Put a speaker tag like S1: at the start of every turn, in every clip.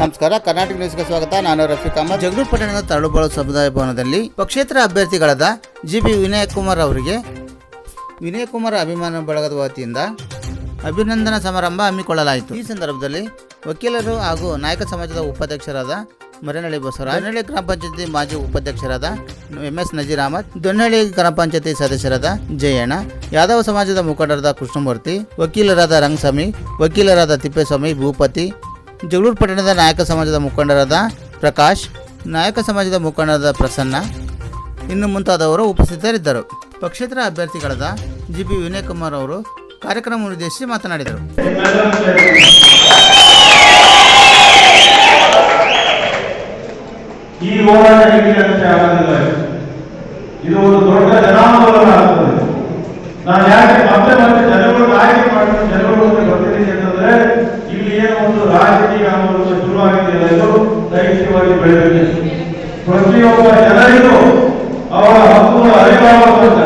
S1: ನಮಸ್ಕಾರ, ಕರ್ನಾಟಕ ನ್ಯೂಸ್ಗೆ ಸ್ವಾಗತ. ನಾನು ರಫೀಕ್ ಅಹಮದ್. ಜಗಳೂರು ಪಟ್ಟಣದ ತರಳುಬಾಳು ಸಮುದಾಯ ಭವನದಲ್ಲಿ ಪಕ್ಷೇತರ ಅಭ್ಯರ್ಥಿಗಳಾದ ಜಿ ಬಿ ವಿನಯ್ ಕುಮಾರ್ ಅವರಿಗೆ ವಿನಯ್ ಕುಮಾರ್ ಅಭಿಮಾನ ಬಳಗದ ವತಿಯಿಂದ ಅಭಿನಂದನಾ ಸಮಾರಂಭ ಹಮ್ಮಿಕೊಳ್ಳಲಾಯಿತು. ಈ ಸಂದರ್ಭದಲ್ಲಿ ವಕೀಲರು ಹಾಗೂ ನಾಯಕ ಸಮಾಜದ ಉಪಾಧ್ಯಕ್ಷರಾದ ಮರನಹಳ್ಳಿ ಬಸವರಾಜ್ ದೊನ್ನಳ್ಳಿ ಗ್ರಾಮ ಪಂಚಾಯತಿ ಮಾಜಿ ಉಪಾಧ್ಯಕ್ಷರಾದ ಎಂ ಎಸ್ ನಜೀರ್ ಅಹಮದ್ ದೊನ್ನಳ್ಳಿ ಗ್ರಾಮ ಪಂಚಾಯತಿ ಸದಸ್ಯರಾದ ಜಯಣ್ಣ, ಯಾದವ ಸಮಾಜದ ಮುಖಂಡರಾದ ಕೃಷ್ಣಮೂರ್ತಿ, ವಕೀಲರಾದ ರಂಗಸ್ವಾಮಿ, ವಕೀಲರಾದ ತಿಪ್ಪೇಸ್ವಾಮಿ, ಭೂಪತಿ ಜಗಳೂರು ಪಟ್ಟಣದ ನಾಯಕ ಸಮಾಜದ ಮುಖಂಡರಾದ ಪ್ರಕಾಶ್, ನಾಯಕ ಸಮಾಜದ ಮುಖಂಡರಾದ ಪ್ರಸನ್ನ, ಇನ್ನು ಮುಂತಾದವರು ಉಪಸ್ಥಿತರಿದ್ದರು. ಪಕ್ಷೇತರ ಅಭ್ಯರ್ಥಿಗಳಾದ ಜಿ ಪಿ ವಿನಯ್ ಕುಮಾರ್ ಅವರು ಕಾರ್ಯಕ್ರಮ ಉದ್ದೇಶಿಸಿ ಮಾತನಾಡಿದರು.
S2: ಇದು ಒಂದು ದೊಡ್ಡ ಜನಾಂದೋಲನ ಪ್ರತಿಯೊಬ್ಬ ಜನರಿಗೂ ಅವರ ಹಕ್ಕುಗಳು ಅರಿವಾಗುವಂತ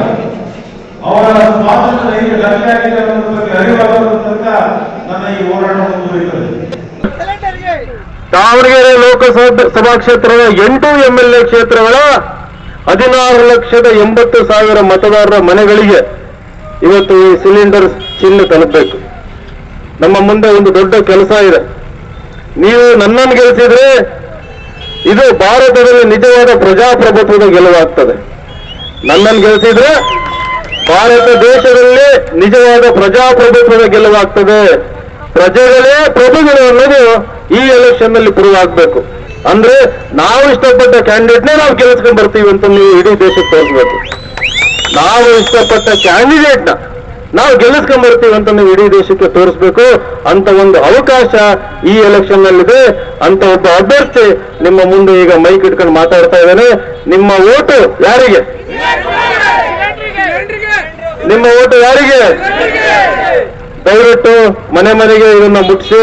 S2: ಅವರ ಸ್ವಾತಂತ್ರ್ಯ ಹೇಗೆ ಧಕ್ಕೆ ಅನ್ನೋದ್ರ ಬಗ್ಗೆ ಅರಿವಾಗುವ ತನಕ ನನ್ನ ಈ ಹೋರಾಟ ಮುಂದುವರಿಯುತ್ತದೆ.
S3: ದಾವಣಗೆರೆ ಲೋಕಸಭಾ ಕ್ಷೇತ್ರದ ಎಂಟು ಎಂಎಲ್ಎ ಕ್ಷೇತ್ರಗಳ ಹದಿನಾರು ಲಕ್ಷದ ಎಂಬತ್ತು ಸಾವಿರ ಮತದಾರರ ಮನೆಗಳಿಗೆ ಇವತ್ತು ಈ ಸಿಲಿಂಡರ್ ಚಿಹ್ನೆ ತಲುಪಬೇಕು. ನಮ್ಮ ಮುಂದೆ ಒಂದು ದೊಡ್ಡ ಕೆಲಸ ಇದೆ. ನೀವು ನನ್ನನ್ನು ಗೆಲ್ಲಿಸಿದ್ರೆ ಇದು ಭಾರತದಲ್ಲಿ ನಿಜವಾದ ಪ್ರಜಾಪ್ರಭುತ್ವದ ಗೆಲುವಾಗ್ತದೆ. ನನ್ನನ್ನು ಗೆಲ್ಸಿದ್ರೆ ಭಾರತ ದೇಶದಲ್ಲಿ ನಿಜವಾದ ಪ್ರಜಾಪ್ರಭುತ್ವದ ಗೆಲುವಾಗ್ತದೆ. ಪ್ರಜೆಗಳೇ ಪ್ರಭುಗಳು ಅನ್ನೋದು ಈ ಎಲೆಕ್ಷನ್ನಲ್ಲಿ ಪ್ರೂವ್ ಆಗ್ಬೇಕು. ಅಂದ್ರೆ ನಾವು ಇಷ್ಟಪಟ್ಟ ಕ್ಯಾಂಡಿಡೇಟ್ನೇ ನಾವು ಗೆಲ್ಸ್ಕೊಂಡ್ ಬರ್ತೀವಿ ಅಂತ ನೀವು ಇಡೀ ದೇಶಕ್ಕೆ ತೋರಿಸ್ಬೇಕು. ನಾವು ಇಷ್ಟಪಟ್ಟ ಕ್ಯಾಂಡಿಡೇಟ್ನ ನಾವು ಗೆಲ್ಲಿಸ್ಕೊಂಡ್ ಬರ್ತೀವಿ ಅಂತ ಇಡೀ ದೇಶಕ್ಕೆ ತೋರಿಸ್ಬೇಕು ಅಂತ ಒಂದು ಅವಕಾಶ ಈ ಎಲೆಕ್ಷನ್ ನಲ್ಲಿದೆ ಅಂತ ಒಬ್ಬ ಅಭ್ಯರ್ಥಿ ನಿಮ್ಮ ಮುಂದೆ ಈಗ ಮೈಕ್ ಇಟ್ಕೊಂಡು ಮಾತಾಡ್ತಾ ಇದ್ದಾನೆ. ನಿಮ್ಮ ಓಟು ಯಾರಿಗೆ? ನಿಮ್ಮ ಓಟು ಯಾರಿಗೆ? ದಯವಿಟ್ಟು ಮನೆ ಮನೆಗೆ ಇದನ್ನ ಮುಟ್ಟಿಸಿ